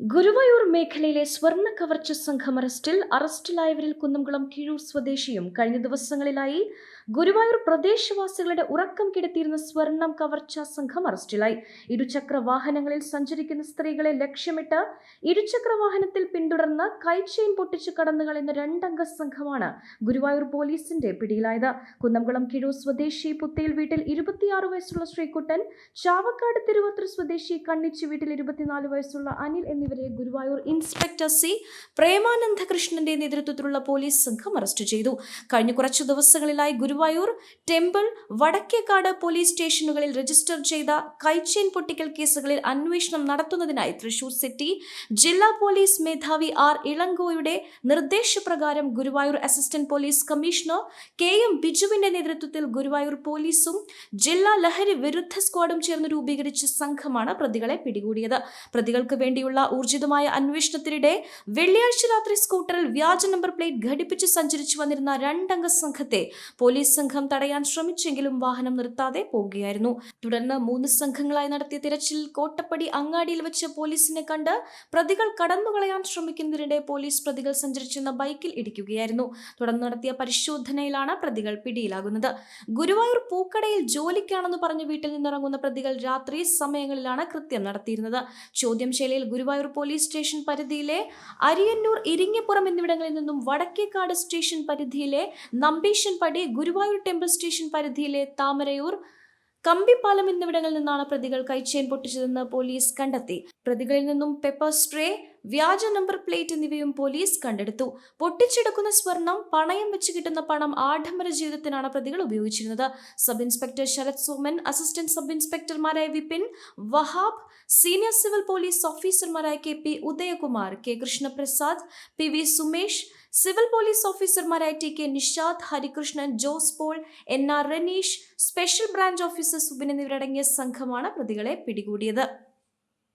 ഗുരുവായൂർ മേഖലയിലെ സ്വർണ കവർച്ച സംഘം അറസ്റ്റിൽ അറസ്റ്റിലായവരിൽ കുന്നംകുളം കീഴൂർ സ്വദേശിയും കഴിഞ്ഞ ദിവസങ്ങളിലായി ഗുരുവായൂർ പ്രദേശവാസികളുടെ ഉറക്കം കെടുത്തിയിരുന്ന സ്വർണം കവർച്ച സംഘം അറസ്റ്റിലായി. ഇരുചക്ര വാഹനങ്ങളിൽ സഞ്ചരിക്കുന്ന സ്ത്രീകളെ ലക്ഷ്യമിട്ട് ഇരുചക്ര വാഹനത്തിൽ പിന്തുടർന്ന് കൈച്ചെയിൻ പൊട്ടിച്ച് കടന്നു കളയുന്ന രണ്ടംഗ സംഘമാണ് ഗുരുവായൂർ പോലീസിന്റെ പിടിയിലായത്. കുന്നംകുളം കീഴൂർ സ്വദേശി പുത്തേൽ വീട്ടിൽ ഇരുപത്തിയാറ് വയസ്സുള്ള ശ്രീകുട്ടൻ ചാവക്കാട് തിരുവത്ര സ്വദേശി കണ്ണിച്ച് വീട്ടിൽ ഇരുപത്തിനാല് വയസ്സുള്ള അനിൽ എന്നിവരെ ഗുരുവായൂർ ഇൻസ്പെക്ടർ സി പ്രേമാനന്ദ കൃഷ്ണന്റെ നേതൃത്വത്തിലുള്ള പോലീസ് സംഘം അറസ്റ്റ് ചെയ്തു. കഴിഞ്ഞ കുറച്ചു ദിവസങ്ങളിലായി ഗുരുവായൂർ ടെമ്പിൾ വടക്കേക്കാട് പോലീസ് സ്റ്റേഷനുകളിൽ രജിസ്റ്റർ ചെയ്ത കൈച്ചെയിൻ പൊട്ടിക്കൽ കേസുകളിൽ അന്വേഷണം നടത്തുന്നതിനായി തൃശൂർ സിറ്റി ജില്ലാ പോലീസ് മേധാവി ആർ ഇളങ്കോയുടെ നിർദ്ദേശപ്രകാരം Guruvayur assistant police commissioner K M ബിജുവിന്റെ നേതൃത്വത്തിൽ ഗുരുവായൂർ പോലീസും ജില്ലാ ലഹരി വിരുദ്ധ സ്ക്വാഡും ചേർന്ന് രൂപീകരിച്ച സംഘമാണ് പ്രതികളെ പിടികൂടിയത്. പ്രതികൾക്ക് വേണ്ടിയുള്ള ഊർജിതമായ അന്വേഷണത്തിനിടെ വെള്ളിയാഴ്ച രാത്രി സ്കൂട്ടറിൽ വ്യാജ നമ്പർ പ്ലേറ്റ് ഘടിപ്പിച്ച് സഞ്ചരിച്ചു വന്നിരുന്ന രണ്ടംഗ സംഘത്തെ പോലീസ് സംഘം തടയാൻ ശ്രമിച്ചെങ്കിലും വാഹനം നിർത്താതെ പോവുകയായിരുന്നു. തുടർന്ന് മൂന്ന് സംഘങ്ങളായി നടത്തിയ തിരച്ചിൽ കോട്ടപ്പടി അങ്ങാടിയിൽ വെച്ച് പോലീസിനെ കണ്ട് പ്രതികൾ കടന്നുകളയാൻ ശ്രമിക്കുന്നതിനിടെ പോലീസ് പ്രതികൾ സഞ്ചരിച്ചിരുന്ന ബൈക്കിൽ ഇടിക്കുകയായിരുന്നു. തുടർന്ന് നടത്തിയ പരിശോധനയിലാണ് പ്രതികൾ പിടിയിലാകുന്നത്. ഗുരുവായൂർ പൂക്കടയിൽ ജോലിക്കാണെന്ന് പറഞ്ഞ് വീട്ടിൽ നിന്നിറങ്ങുന്ന പ്രതികൾ രാത്രി സമയങ്ങളിലാണ് കൃത്യം നടത്തിയിരുന്നത്. ചോദ്യം ശൈലിയിൽ ഗുരുവായൂർ പോലീസ് സ്റ്റേഷൻ പരിധിയിലെ അരിയന്നൂർ ഇരിങ്ങപ്പുറം എന്നിവിടങ്ങളിൽ നിന്നും വടക്കേക്കാട് സ്റ്റേഷൻ പരിധിയിലെ നമ്പീശൻപടി ഗുരുവായൂർ ടെമ്പിൾ സ്റ്റേഷൻ പരിധിയിലെ താമരയൂർ കമ്പിപ്പാലം എന്നിവിടങ്ങളിൽ നിന്നാണ് പ്രതികൾ കൈച്ചേൻ പൊട്ടിച്ചതെന്ന് പോലീസ് കണ്ടെത്തി. പ്രതികളിൽ നിന്നും പെപ്പർ സ്പ്രേ വ്യാജ നമ്പർ പ്ലേറ്റ് എന്നിവയും പോലീസ് കണ്ടെടുത്തു. പൊട്ടിച്ചെടുക്കുന്ന സ്വർണം പണയം വെച്ച് കിട്ടുന്ന പണം ആഡംബര ജീവിതത്തിനാണ് പ്രതികൾ ഉപയോഗിച്ചിരുന്നത്. Sub inspector Sarath Soman assistant sub ഇൻസ്പെക്ടർമാരായ Vipin Wahab senior civil police ഓഫീസർമാരായ K P Udayakumar K Krishnaprasad P V Sumesh civil police ഓഫീസർമാരായ T K Nishad Harikrishnan Jose Paul N R Ranish special branch officer Subin എന്നിവരടങ്ങിയ സംഘമാണ് പ്രതികളെ പിടികൂടിയത്.